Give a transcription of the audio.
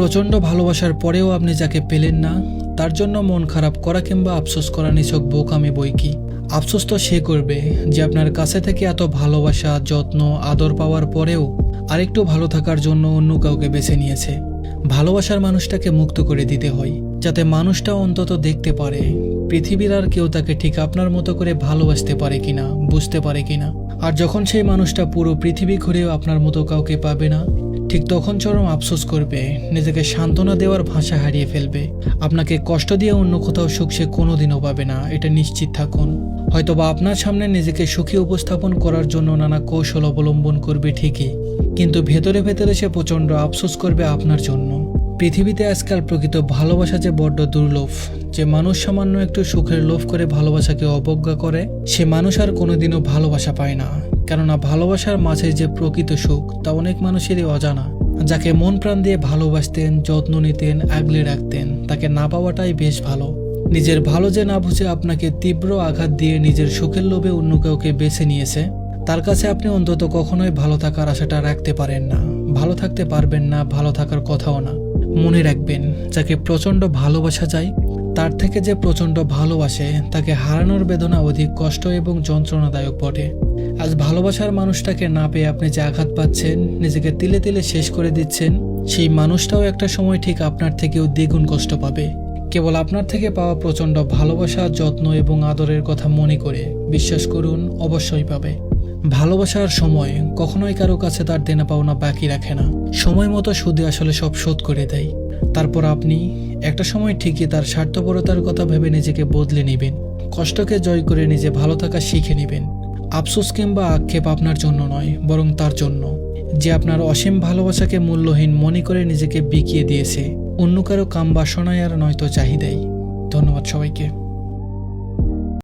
প্রচণ্ড ভালোবাসার পরেও আপনি যাকে পেলেন না, তার জন্য মন খারাপ করা কিংবা আফসোস করা নিছক বোকামি বই কি? আফসোস তো সে করবে যে আপনার কাছে থেকে এত ভালোবাসা, যত্ন, আদর পাওয়ার পরেও আরেকটু ভালো থাকার জন্য অন্য কাউকে বেছে নিয়েছে। ভালোবাসার মানুষটাকে মুক্ত করে দিতে হয়, যাতে মানুষটা অন্তত দেখতে পারে, পৃথিবীর আর কেউ তাকে ঠিক আপনার মতো করে ভালোবাসতে পারে কিনা, বুঝতে পারে কিনা। আর যখন সেই মানুষটা পুরো পৃথিবী ঘুরেও আপনার মতো কাউকে পাবে না ঠিক তখন চরম আফসোস করবে, নিজেকে সান্ত্বনা দেওয়ার ভাষা হারিয়ে ফেলবে। আপনাকে কষ্ট দিয়ে অন্য কোথাও সুখ সে কোনোদিনও পাবে না, এটা নিশ্চিত থাকুন। হয়তোবা আপনার সামনে নিজেকে সুখী উপস্থাপন করার জন্য নানা কৌশল অবলম্বন করবে ঠিকই, কিন্তু ভেতরে ভেতরে সে প্রচণ্ড আফসোস করবে আপনার জন্য। পৃথিবীতে আজকাল প্রকৃত ভালোবাসা যে বড্ড দুর্লভ, যে মানুষ সামান্য একটু সুখের লোভ করে ভালোবাসাকে অবজ্ঞা করে, সে মানুষ আর কোনোদিনও ভালোবাসা পায় না। কেননা ভালোবাসার মাঝে যে প্রকৃত সুখ, তা অনেক মানুষেরই অজানা। যাকে মন প্রাণ দিয়ে ভালোবাসতেন, যত্ন নিতেন, আগলে রাখতেন, তাকে না পাওয়াটাই বেশ ভালো। নিজের ভালো যে না বুঝে আপনাকে তীব্র আঘাত দিয়ে নিজের সুখের লোভে অন্য কাউকে বেছে নিয়েছে, তার কাছে আপনি অন্তত কখনোই ভালো থাকার আশাটা রাখতে পারেন না। ভালো থাকতে পারবেন না, ভালো থাকার কথাও না। মনে রাখবেন, যাকে প্রচণ্ড ভালোবাসা যায় তার থেকে যে প্রচণ্ড ভালোবাসে, তাকে হারানোর বেদনা অধিক কষ্ট এবং যন্ত্রণাদায়ক বটে। আজ ভালোবাসার মানুষটাকে না পেয়ে আপনি যে আঘাত পাচ্ছেন, নিজেকে তিলে তিলে শেষ করে দিচ্ছেন, সেই মানুষটাও একটা সময় ঠিক আপনার থেকেও দ্বিগুণ কষ্ট পাবে। কেবল আপনার থেকে পাওয়া প্রচণ্ড ভালোবাসা, যত্ন এবং আদরের কথা মনে করে বিশ্বাস করুন, অবশ্যই পাবে। ভালোবাসার সময় কখনোই কারও কাছে তার দেনা পাওনা বাকি রাখে না। সময় মতো সুদে আসলে সব শোধ করে দেয়। তারপর আপনি একটা সময় ঠিকই তার স্বার্থপরতার কথা ভেবে নিজেকে বদলে নেবেন। কষ্টকে জয় করে নিজে ভালো থাকা শিখে নেবেন। আফসোস কিংবা আক্ষেপ আপনার জন্য নয়, বরং তার জন্য। যে আপনার অসীম ভালোবাসাকে মূল্যহীন মনে করে নিজেকে বিকিয়ে দিয়েছে, অন্য কারও কাম বাসনায় আর নয়তো চাহিদাই ধন্যবাদ সবাইকে।